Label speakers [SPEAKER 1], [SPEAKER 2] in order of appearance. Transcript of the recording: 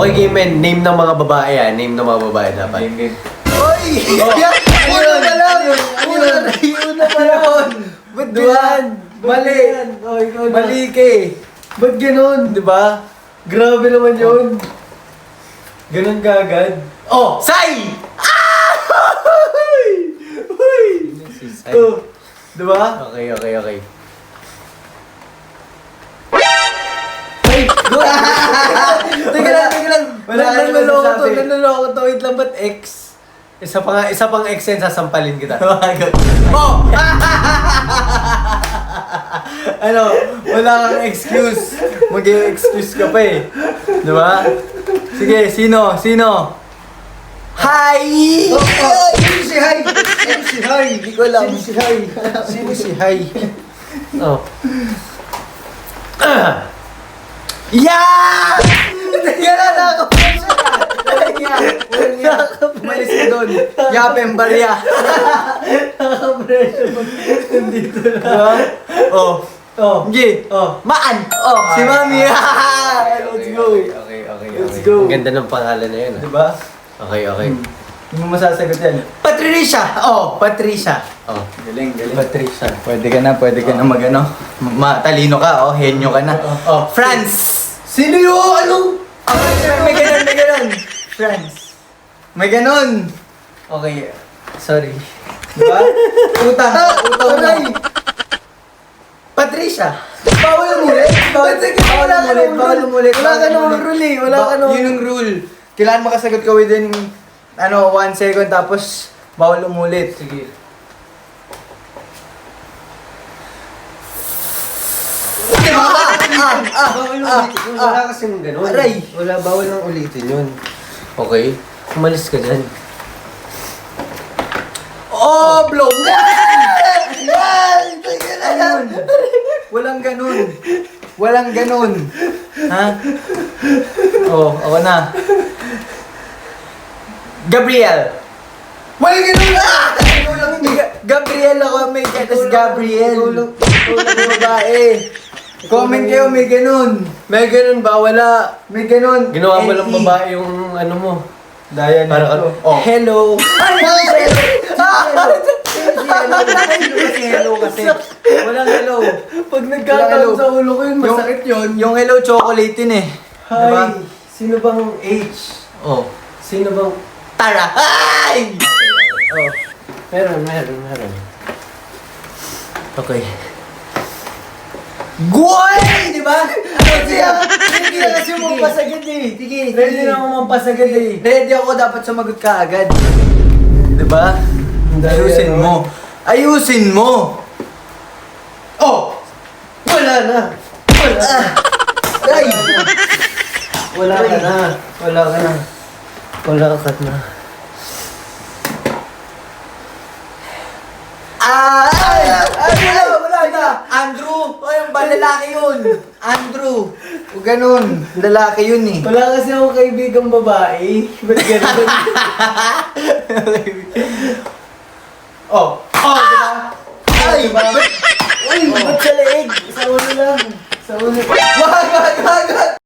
[SPEAKER 1] Okay, game men. Name ng mga babae ah. Name ng mga babae dapat.
[SPEAKER 2] Game, game.
[SPEAKER 3] Oy!
[SPEAKER 1] Oh,
[SPEAKER 3] Yan! Una pa lang!
[SPEAKER 1] Yun?
[SPEAKER 3] Una na yun na pa lang! Ba't ganyan? Mali!
[SPEAKER 1] Oh, na.
[SPEAKER 3] Mali ka eh! Ba't ganun?
[SPEAKER 1] Di ba?
[SPEAKER 3] Grabe naman yun! Ganun ka agad?
[SPEAKER 1] Oh! Sai! Ah! Uy! Uy!
[SPEAKER 3] Oh, di ba?
[SPEAKER 1] Okay, okay, okay.
[SPEAKER 3] Naloko to, naloko to. Wait lang, ba't X?
[SPEAKER 1] Isa pa nga, isa pang ex yan, sasampalin kita.
[SPEAKER 3] oh! ano, wala kang excuse. Mag-excuse ka pa eh. Di ba? Sige, sino? Sino? Hi!
[SPEAKER 1] Oh, Sino si Hai? Sino si Hai?
[SPEAKER 3] Hindi ko alam.
[SPEAKER 1] Sino si Hai?
[SPEAKER 3] Sino si Hi?
[SPEAKER 1] Oh.
[SPEAKER 3] Yeah! Doon. Yapem barya.
[SPEAKER 1] Nakapressure pag nandito na.
[SPEAKER 3] Oh.
[SPEAKER 1] Oh.
[SPEAKER 3] G.
[SPEAKER 1] Oh.
[SPEAKER 3] Maan. Oh, si Mami. Let's go.
[SPEAKER 1] Okay, okay, okay.
[SPEAKER 3] Let's go.
[SPEAKER 1] Ang ganda ng pangalan na yun. ah.
[SPEAKER 3] Diba?
[SPEAKER 1] Okay, okay.
[SPEAKER 3] Hindi mo masasagot yan. Patricia! Oh, Patricia.
[SPEAKER 1] Oh.
[SPEAKER 3] Galing, galing.
[SPEAKER 1] Patricia.
[SPEAKER 3] Pwede ka na, pwede ka na magano. Matalino ka, oh, henyo ka na.
[SPEAKER 1] Oh.
[SPEAKER 3] France!
[SPEAKER 1] Sino yun? Anong?
[SPEAKER 3] Oh, may ganun, may ganun. France. May ganun. Okay, sorry. Diba? Utang, utang.
[SPEAKER 1] Aray!
[SPEAKER 3] Patricia! Bawal umulit! Bawal, bawal umulit! Bawal umulit!
[SPEAKER 1] Wala ka
[SPEAKER 3] umulit.
[SPEAKER 1] rule eh, wala ka namang-
[SPEAKER 3] Yun yung rule. Kailangan makasagot ka within, ano, one second tapos bawal umulit.
[SPEAKER 1] Sige.
[SPEAKER 3] Diba? Ah, ah,
[SPEAKER 1] Bawal
[SPEAKER 3] ah,
[SPEAKER 1] ulitin.
[SPEAKER 3] ah.
[SPEAKER 1] Wala kasing ganun.
[SPEAKER 3] Aray.
[SPEAKER 1] Wala, bawal nang ulitin yun. Okay. Umalis ka dyan.
[SPEAKER 3] Oh, blow! Yan! Lang. Walang ganun. Walang ganun. Ha? Oh, ako na. Gabriel.
[SPEAKER 1] May ganun!
[SPEAKER 3] Ga- Gabriel ako may katas Gabriel. Tulong babae. Comment kayo, may ganun.
[SPEAKER 1] May ganun ba? Wala.
[SPEAKER 3] May ganun.
[SPEAKER 1] Ginawa mo lang
[SPEAKER 3] NE.
[SPEAKER 1] babae yung ano mo.
[SPEAKER 3] Daya na.
[SPEAKER 1] Para ka- oh.
[SPEAKER 3] Hello. Ay, hello. Hello kasi. Walang hello.
[SPEAKER 1] Pag nagkataon sa ulo ko yun, masakit yun.
[SPEAKER 3] Yung hello chocolate yun eh.
[SPEAKER 1] Hi.
[SPEAKER 3] Diba?
[SPEAKER 1] Sino bang H?
[SPEAKER 3] Oh.
[SPEAKER 1] Sino bang...
[SPEAKER 3] Tara. Ay!
[SPEAKER 1] Oh. Meron, meron, meron. Okay.
[SPEAKER 3] Guay! Di ba? Kasi ah, hindi na kasi mampasagad eh.
[SPEAKER 1] Sige,
[SPEAKER 3] Ready na ako mampasagad eh. Ready ako dapat sumagot ka agad. Di ba? Ayusin mo. Ayusin mo!
[SPEAKER 1] Oh! Wala na! Wala na!
[SPEAKER 3] Ay!
[SPEAKER 1] Wala ka na! Wala ka na! Wala ka na.
[SPEAKER 3] Ah! Ay! Ay! Wala! Wala na! Ba lalaki yun? Andrew! O ganun. Lalaki yun eh.
[SPEAKER 1] Wala kasi akong kaibigang babae. Ba't ganun? oh!
[SPEAKER 3] Oh, di ba? Ay!
[SPEAKER 1] Diba?
[SPEAKER 3] Ay!
[SPEAKER 1] Ba't sa leeg? Sa ulo lang. Sa ulo.
[SPEAKER 3] Wag! Wag! Wag! wag.